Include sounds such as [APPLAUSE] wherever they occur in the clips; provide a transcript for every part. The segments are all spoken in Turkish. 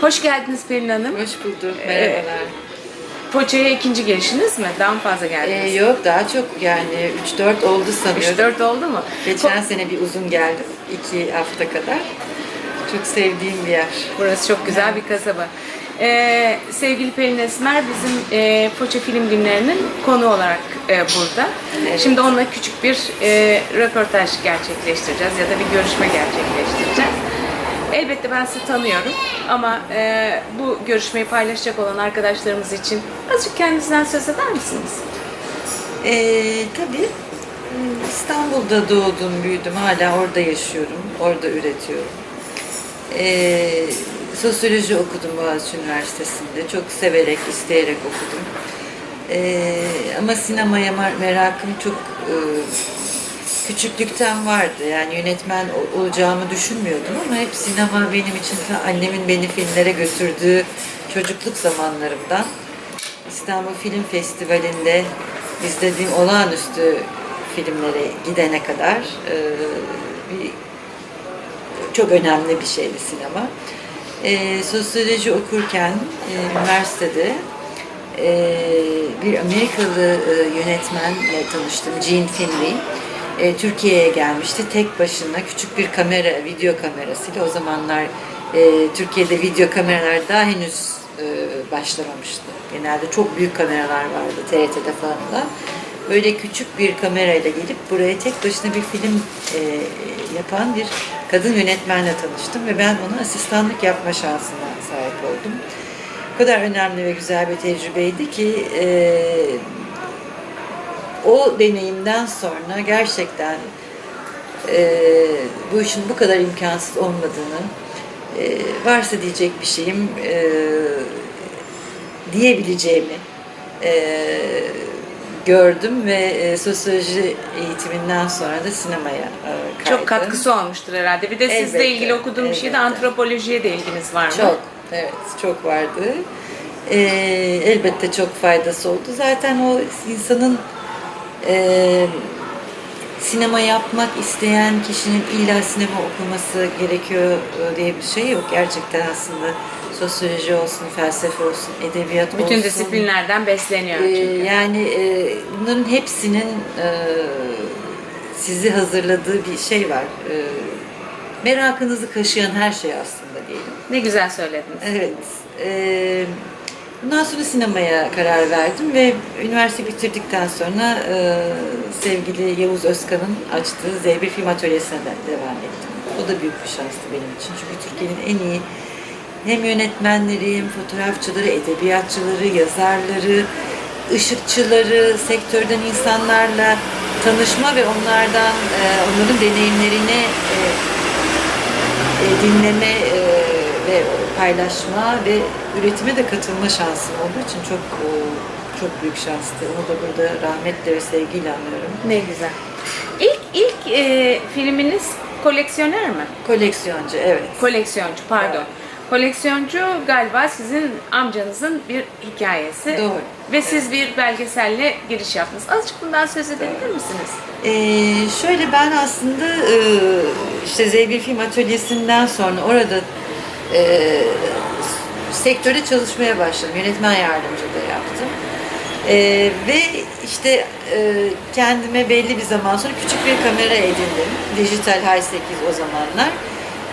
Hoş geldiniz Pelin Hanım. Hoş bulduk. Merhabalar. Poça'ya ikinci gelişiniz mi? Daha mı fazla Ee, geldiniz? yok daha çok yani 3-4 oldu sanıyorum. 3-4 oldu mu? Geçen sene bir uzun geldim. 2 hafta kadar. Çok sevdiğim bir yer. Burası çok güzel bir kasaba. Ee, sevgili Pelin Esmer bizim e, Foça Film Günlerinin konu olarak e, burada. Evet. Şimdi onunla küçük bir e, röportaj gerçekleştireceğiz ya da bir görüşme gerçekleştireceğiz. Elbette ben sizi tanıyorum ama e, bu görüşmeyi paylaşacak olan arkadaşlarımız için azıcık kendinizden söz eder misiniz? Ee, tabii İstanbul'da doğdum, büyüdüm. Hala orada yaşıyorum. Orada üretiyorum. Ee, sosyoloji okudum Boğaziçi Üniversitesi'nde. Çok severek, isteyerek okudum. Ee, ama sinemaya mer- merakım çok e, küçüklükten vardı. Yani yönetmen ol- olacağımı düşünmüyordum ama hep sinema benim için annemin beni filmlere götürdüğü çocukluk zamanlarımdan. İstanbul Film Festivali'nde izlediğim olağanüstü filmlere gidene kadar e, bir çok önemli bir şeydi sinema. E, sosyoloji okurken e, üniversitede e, bir Amerikalı e, yönetmenle tanıştım, Gene Finley. E, Türkiye'ye gelmişti. Tek başına küçük bir kamera, video kamerasıyla o zamanlar e, Türkiye'de video kameralar daha henüz e, başlamamıştı. Genelde çok büyük kameralar vardı TRT'de falan da. Böyle küçük bir kamerayla gelip buraya tek başına bir film e, yapan bir kadın yönetmenle tanıştım ve ben ona asistanlık yapma şansına sahip oldum. O kadar önemli ve güzel bir tecrübeydi ki e, o deneyimden sonra gerçekten e, bu işin bu kadar imkansız olmadığını e, varsa diyecek bir şeyim e, diyebileceğimi e, gördüm ve e, sosyoloji eğitiminden sonra da sinemaya e, kaydım. Çok katkısı olmuştur herhalde. Bir de sizle Elbette, ilgili okuduğum bir şeyde elbette. antropolojiye de ilginiz var mı? Çok, evet çok vardı. Ee, elbette çok faydası oldu. Zaten o insanın e, sinema yapmak isteyen kişinin illa sinema okuması gerekiyor e, diye bir şey yok. Gerçekten aslında sosyoloji olsun, felsefe olsun, edebiyat olsun. Bütün disiplinlerden besleniyor Ee, çünkü. yani e, bunların hepsinin e, sizi hazırladığı bir şey var. E, merakınızı kaşıyan her şey aslında diyelim. Ne güzel söylediniz. Evet. e, bundan sonra sinemaya karar verdim ve üniversite bitirdikten sonra e, sevgili Yavuz Özkan'ın açtığı Z1 Film Atölyesi'ne de devam ettim. O da büyük bir şanstı benim için. Çünkü Türkiye'nin en iyi hem yönetmenleri, hem fotoğrafçıları, edebiyatçıları, yazarları, ışıkçıları, sektörden insanlarla tanışma ve onlardan e, onların deneyimlerini e, e, dinleme e, ve paylaşma ve üretime de katılma şansım olduğu için çok e, çok büyük şanstı. Onu da burada rahmetle ve sevgiyle anıyorum. Ne güzel. İlk ilk e, filminiz koleksiyoner mi? Koleksiyoncu, evet. Koleksiyoncu pardon. Evet. Koleksiyoncu galiba sizin amcanızın bir hikayesi. Doğru. Ve siz bir belgeselle giriş yaptınız. Azıcık bundan söz edebilir misiniz? Ee, şöyle ben aslında e, işte Z1 Film Atölyesi'nden sonra orada e, sektörde çalışmaya başladım. Yönetmen yardımcılığı yaptım. E, ve işte e, kendime belli bir zaman sonra küçük bir kamera edindim. Dijital High 8 o zamanlar.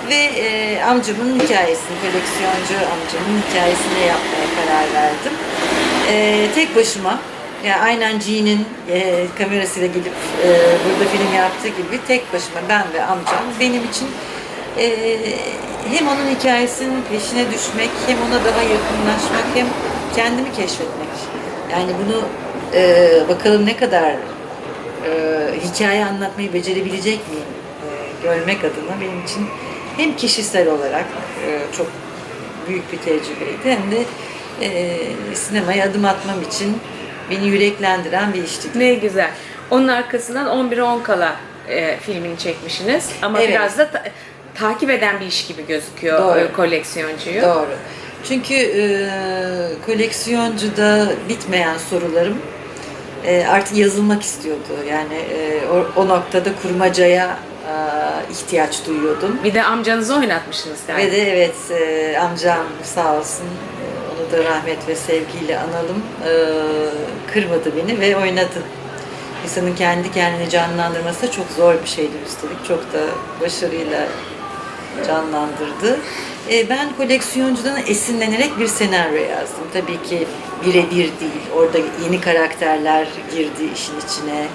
Ve e, amcamın hikayesini, koleksiyoncu amcamın hikayesini yapmaya karar verdim. E, tek başıma yani aynen G'nin e, kamerasıyla gelip e, burada film yaptığı gibi tek başıma ben ve amcam benim için e, hem onun hikayesinin peşine düşmek hem ona daha yakınlaşmak hem kendimi keşfetmek. Yani bunu e, bakalım ne kadar e, hikaye anlatmayı becerebilecek miyim e, görmek adına benim için hem kişisel olarak e, çok büyük bir tecrübeydi hem de e, sinemaya adım atmam için beni yüreklendiren bir işti. Ne güzel. Onun arkasından 11'e 10 kala e, filmini çekmişsiniz. Ama Evet. biraz da takip eden bir iş gibi gözüküyor Doğru. e, koleksiyoncuyu. Doğru. Çünkü e, koleksiyoncuda bitmeyen sorularım e, artık yazılmak istiyordu. Yani e, o, o noktada kurmacaya e, ihtiyaç duyuyordum. Bir de amcanızı oynatmışsınız galiba. Ve de evet e, amcam sağ olsun e, onu da rahmet ve sevgiyle analım. E, kırmadı beni ve oynadı. İnsanın kendi kendini canlandırması çok zor bir şeydi üstelik. Çok da başarıyla canlandırdı. E, ben koleksiyoncudan esinlenerek bir senaryo yazdım. Tabii ki birebir değil. Orada yeni karakterler girdi işin içine.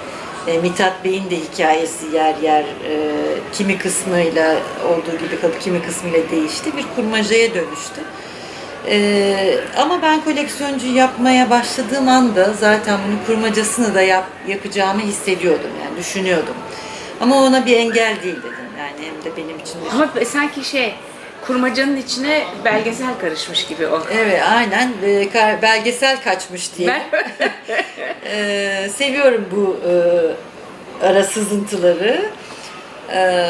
E, Mithat Bey'in de hikayesi yer yer e, kimi kısmıyla olduğu gibi kalıp kimi kısmıyla değişti. Bir kurmacaya dönüştü. E, ama ben koleksiyoncu yapmaya başladığım anda zaten bunu kurmacasını da yap, yapacağımı hissediyordum yani düşünüyordum. Ama ona bir engel değil dedim yani hem de benim için Ama sanki şey kurmacanın içine belgesel karışmış gibi o. Evet aynen Ee, belgesel kaçmış diye. Ben [LAUGHS] Ee, seviyorum bu e, ara sızıntıları Ee,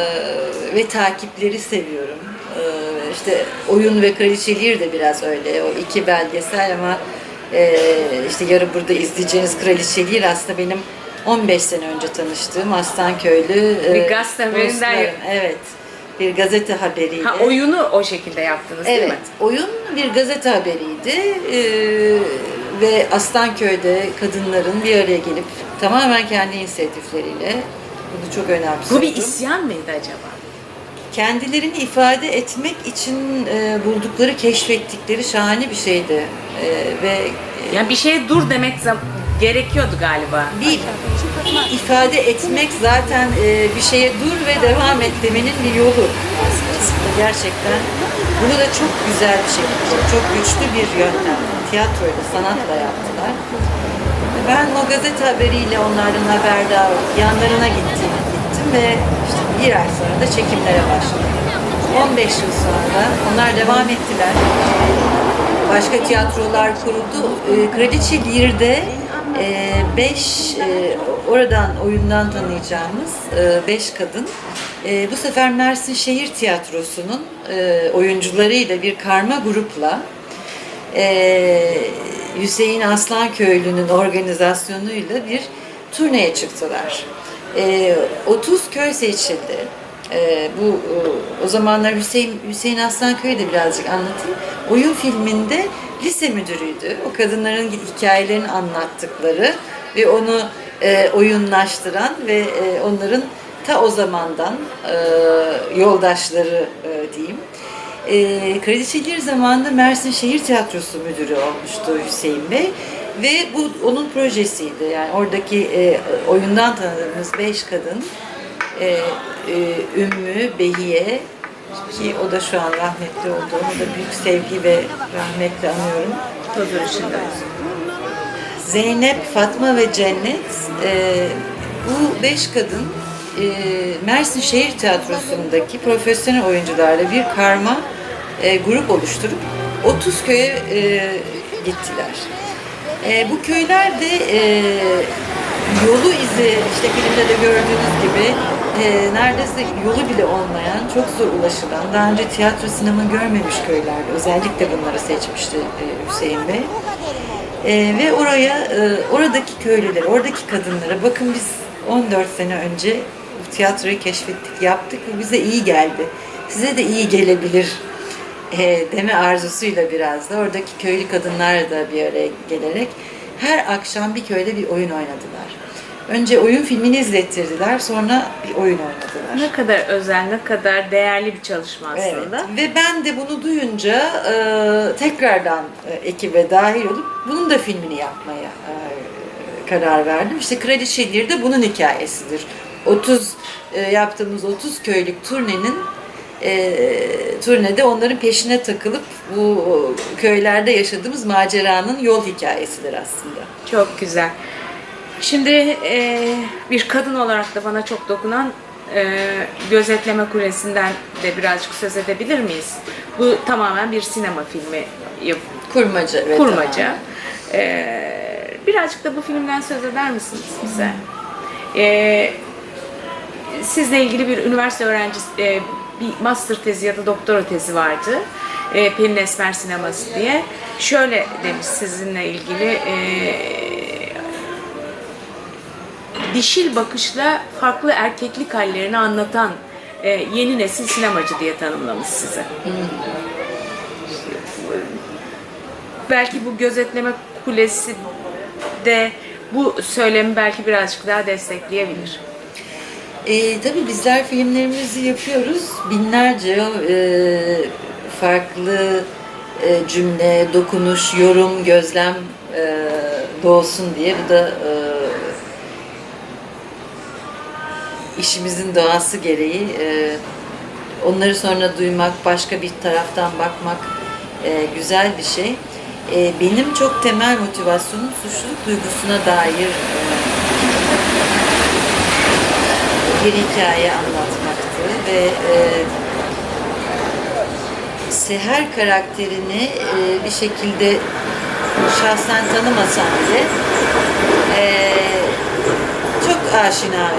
ve takipleri seviyorum. Ee, işte Oyun ve Kraliçe Lear de biraz öyle. O iki belgesel ama e, işte yarın burada izleyeceğiniz Kraliçe Lear aslında benim 15 sene önce tanıştığım Aslanköylü e, Bir gazete haberinden- dostlarım. Evet. Bir gazete haberiyle. ha, oyunu o şekilde yaptınız değil Evet, mi? oyun bir gazete haberiydi Ee, ve Aslanköy'de kadınların bir araya gelip tamamen kendi inisiyatifleriyle bunu çok önemsiyorum. Bu bir isyan mıydı acaba? Kendilerini ifade etmek için e, buldukları, keşfettikleri şahane bir şeydi E, ve Yani bir şeye dur demek gerekiyordu galiba. bir ifade etmek zaten e, bir şeye dur ve devam et demenin bir yolu. Gerçekten. Bunu da çok güzel bir şekilde, çok güçlü bir yöntem. Tiyatroyla, sanatla yaptılar. Ben o gazete haberiyle onlardan haberdar. Yanlarına gittim, gittim ve işte bir ay sonra da çekimlere başladım. 15 yıl sonra onlar devam ettiler. Başka tiyatrolar kuruldu. E, Kraliçe Lear'de 5 oradan oyundan tanıyacağımız 5 kadın e, bu sefer Mersin Şehir Tiyatrosu'nun e, oyuncularıyla bir karma grupla e, Hüseyin Aslanköylü'nün organizasyonuyla bir turneye çıktılar. E, 30 köy seçildi. E, bu e, o zamanlar Hüseyin Hüseyin Aslanköy'ü de birazcık anlatayım. Oyun filminde lise müdürüydü. O kadınların hikayelerini anlattıkları ve onu e, oyunlaştıran ve e, onların ta o zamandan e, yoldaşları e, diyeyim. E, Kraliçeler zamanında Mersin Şehir Tiyatrosu müdürü olmuştu Hüseyin Bey. Ve bu onun projesiydi. Yani oradaki e, oyundan tanıdığımız beş kadın e, e, Ümmü, Behiye ki o da şu an rahmetli oldu. Onu da büyük sevgi ve rahmetle anıyorum. Huzur içinde. Zeynep, Fatma ve Cennet e, bu beş kadın e, Mersin Şehir Tiyatrosu'ndaki profesyonel oyuncularla bir karma e, grup oluşturup 30 köye e, gittiler. E, bu köyler de e, yolu izi, işte filmde de gördüğünüz gibi e, neredeyse yolu bile olmayan, çok zor ulaşılan, daha önce tiyatro, sinema görmemiş köylerdi. Özellikle bunları seçmişti e, Hüseyin Bey. Ee, ve oraya, e, oradaki köylüler, oradaki kadınlara bakın biz 14 sene önce bu tiyatroyu keşfettik, yaptık ve bize iyi geldi. Size de iyi gelebilir e, deme arzusuyla biraz da oradaki köylü kadınlar da bir araya gelerek her akşam bir köyde bir oyun oynadılar. Önce oyun filmini izlettirdiler, sonra bir oyun oynadılar. Ne kadar özel, ne kadar değerli bir çalışma aslında. Evet. Ve ben de bunu duyunca e, tekrardan e, ekibe dahil olup bunun da filmini yapmaya e, karar verdim. İşte Kraliçe Lear de bunun hikayesidir. 30 e, yaptığımız 30 köylük turnenin e, turnede onların peşine takılıp bu köylerde yaşadığımız maceranın yol hikayesidir aslında. Çok güzel. Şimdi e, bir kadın olarak da bana çok dokunan e, Gözetleme Kulesi'nden de birazcık söz edebilir miyiz? Bu tamamen bir sinema filmi Kurmaca. Evet, kurmaca. tamam. E, birazcık da bu filmden söz eder misiniz bize? E, sizle ilgili bir üniversite öğrencisi, e, bir master tezi ya da doktora tezi vardı. E, Pelin Esmer Sineması diye. Şöyle demiş sizinle ilgili, e, dişil bakışla farklı erkeklik hallerini anlatan e, yeni nesil sinemacı diye tanımlamış sizi. Belki bu gözetleme kulesi de bu söylemi belki birazcık daha destekleyebilir. E, tabii bizler filmlerimizi yapıyoruz. Binlerce e, farklı e, cümle, dokunuş, yorum, gözlem e, doğsun diye. Bu da e, işimizin doğası gereği. E, onları sonra duymak, başka bir taraftan bakmak e, güzel bir şey. E, benim çok temel motivasyonum suçluluk duygusuna dair e, bir hikaye anlatmaktı ve e, Seher karakterini e, bir şekilde şahsen tanımasam bile e, çok aşina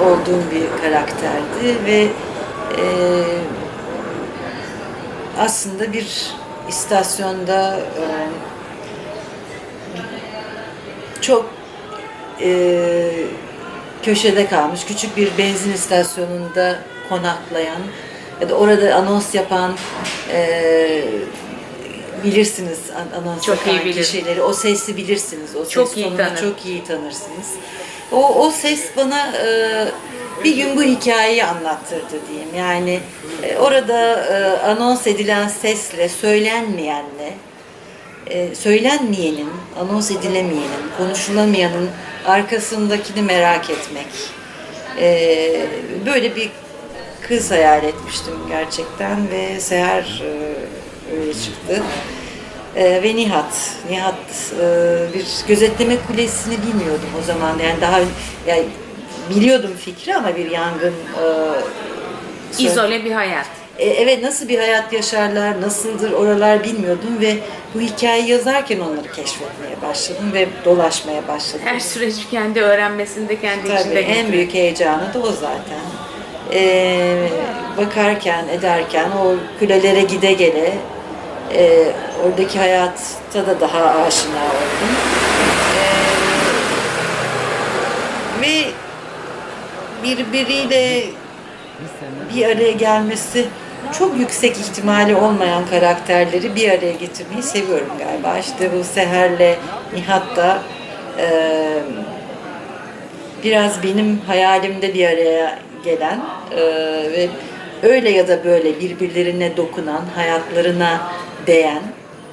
olduğum bir karakterdi ve e, aslında bir istasyonda e, çok e, köşede kalmış küçük bir benzin istasyonunda konaklayan ya da orada anons yapan e, bilirsiniz an- anons Çok yapan iyi kişileri. O sesi bilirsiniz. O Çok ses iyi tonunu tanırım. çok iyi tanırsınız o, o ses bana e, bir gün bu hikayeyi anlattırdı diyeyim yani e, orada e, anons edilen sesle söylenmeyenle e, söylenmeyenin, anons edilemeyenin, konuşulamayanın arkasındakini merak etmek. E, böyle bir kız hayal etmiştim gerçekten ve Seher e, öyle çıktı. E, ve Nihat. Nihat e, bir gözetleme kulesini bilmiyordum o zaman. Yani daha yani biliyordum fikri ama bir yangın e, İzole bir hayat. e, evet nasıl bir hayat yaşarlar, nasıldır oralar bilmiyordum ve bu hikayeyi yazarken onları keşfetmeye başladım ve dolaşmaya başladım. Her süreci kendi öğrenmesinde kendi Tabii içinde en geçiriyor. büyük heyecanı da o zaten. E, bakarken, ederken, o kulelere gide gele e, oradaki hayatta da daha aşina oldum. E, ve birbiriyle bir araya gelmesi çok yüksek ihtimali olmayan karakterleri bir araya getirmeyi seviyorum galiba. İşte bu Seher'le Nihat da e, biraz benim hayalimde bir araya gelen e, ve öyle ya da böyle birbirlerine dokunan, hayatlarına değen,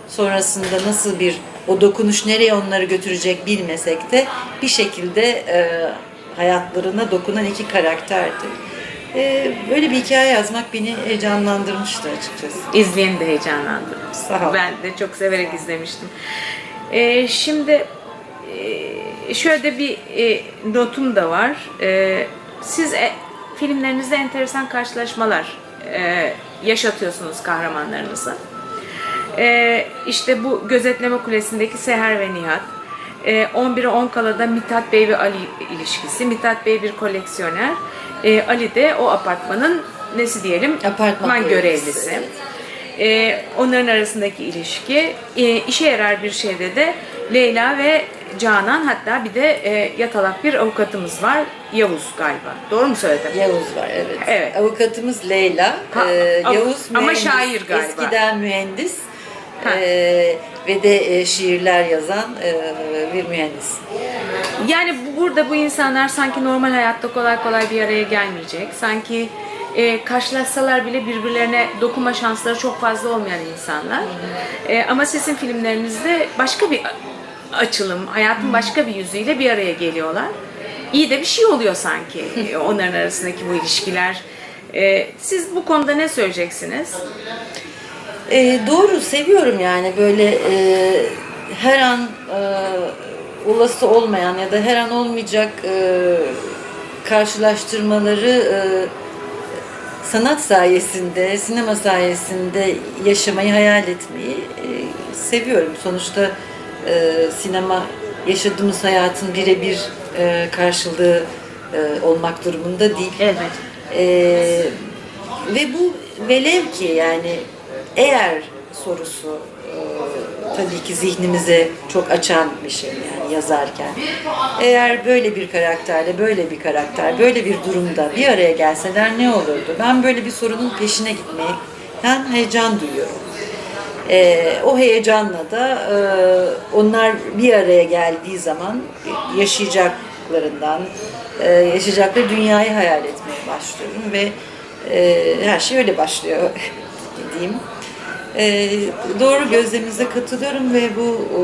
sonrasında nasıl bir o dokunuş nereye onları götürecek bilmesek de bir şekilde e, hayatlarına dokunan iki karakterdi. E, böyle bir hikaye yazmak beni heyecanlandırmıştı açıkçası. İzleyeni de heyecanlandırmış. Sağ ol. Ben de çok severek izlemiştim. Ee, şimdi e, şöyle bir e, notum da var. E, siz e, filmlerinizde enteresan karşılaşmalar e, yaşatıyorsunuz kahramanlarınıza. E, işte bu gözetleme kulesindeki Seher ve Nihat. E, 11'e 10 kalada Mithat Bey ve Ali ilişkisi. Mithat Bey bir koleksiyoner. E, Ali de o apartmanın nesi diyelim? Apartman görevlisi. görevlisi, Ee, onların arasındaki ilişki e, işe yarar bir şeyde de Leyla ve Canan hatta bir de e, yatalak bir avukatımız var Yavuz galiba. Doğru mu söyledim? Yavuz var evet. Evet. Avukatımız Leyla. Ha, Ee, av- Yavuz ama mühendis, şair galiba. Eskiden mühendis. Ha. Ee, ve de e, şiirler yazan e, bir mühendis. Yani bu, burada bu insanlar sanki normal hayatta kolay kolay bir araya gelmeyecek. Sanki e, karşılaşsalar bile birbirlerine dokunma şansları çok fazla olmayan insanlar. E, ama sizin filmlerinizde başka bir açılım, hayatın başka bir yüzüyle bir araya geliyorlar. İyi de bir şey oluyor sanki [LAUGHS] onların arasındaki bu ilişkiler. E, siz bu konuda ne söyleyeceksiniz? Ee, doğru seviyorum yani böyle e, her an e, olası olmayan ya da her an olmayacak e, karşılaştırmaları e, sanat sayesinde, sinema sayesinde yaşamayı, hayal etmeyi e, seviyorum. Sonuçta e, sinema yaşadığımız hayatın birebir e, karşılığı e, olmak durumunda değil. Evet. Ee, ve bu velev ki yani eğer sorusu e, tabii ki zihnimize çok açan bir şey yani yazarken. Eğer böyle bir karakterle böyle bir karakter, böyle bir durumda bir araya gelseler ne olurdu? Ben böyle bir sorunun peşine gitmeyi ben heyecan duyuyorum. Ee, o heyecanla da e, onlar bir araya geldiği zaman yaşayacaklarından, e, yaşayacakları dünyayı hayal etmeye başlıyorum ve e, her şey öyle başlıyor [LAUGHS] diyeyim. E, doğru gözleminize katılıyorum ve bu o,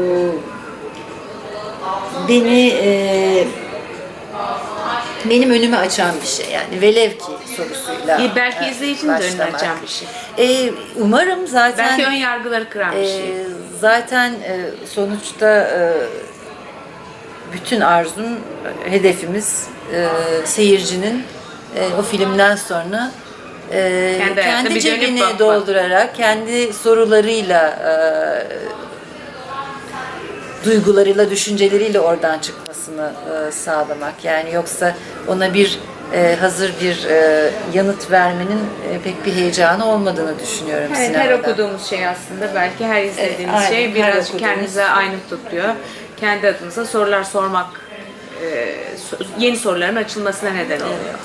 beni e, benim önüme açan bir şey yani velev ki sorusuyla İyi, belki e, izleyicinin de başlamak. açan bir şey. E, umarım zaten Belki ön yargıları kıran bir şey. ee, zaten e, sonuçta e, bütün arzum, e, hedefimiz e, seyircinin e, o filmden sonra e, Kendi kendi cebini bakmak. doldurarak, kendi sorularıyla, e, duygularıyla, düşünceleriyle oradan çıkmasını e, sağlamak. Yani yoksa ona bir e, hazır bir e, yanıt vermenin e, pek bir heyecanı olmadığını düşünüyorum Evet, sinemada. her okuduğumuz şey aslında belki her izlediğimiz aynen, şey birazcık kendimize aynı tutuyor. Kendi adımıza sorular sormak, e, yeni soruların açılmasına neden oluyor.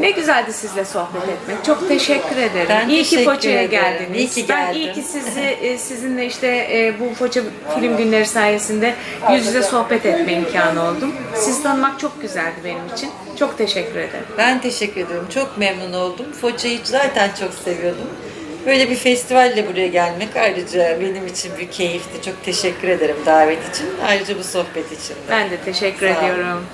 Ne güzeldi sizle sohbet etmek. Çok teşekkür ederim. Ben iyi ki teşekkür Foça'ya ederim. geldiniz. İyi ki ben geldim. iyi ki sizi e, sizinle işte e, bu Foça film günleri sayesinde yüz yüze sohbet etme imkanı oldum. Sizi tanımak çok güzeldi benim için. Çok teşekkür ederim. Ben teşekkür ederim. Çok memnun oldum. Foça'yı zaten çok seviyordum. Böyle bir festivalle buraya gelmek ayrıca benim için bir keyifti. Çok teşekkür ederim davet için. Ayrıca bu sohbet için. de. Ben de teşekkür Sağ olun. ediyorum.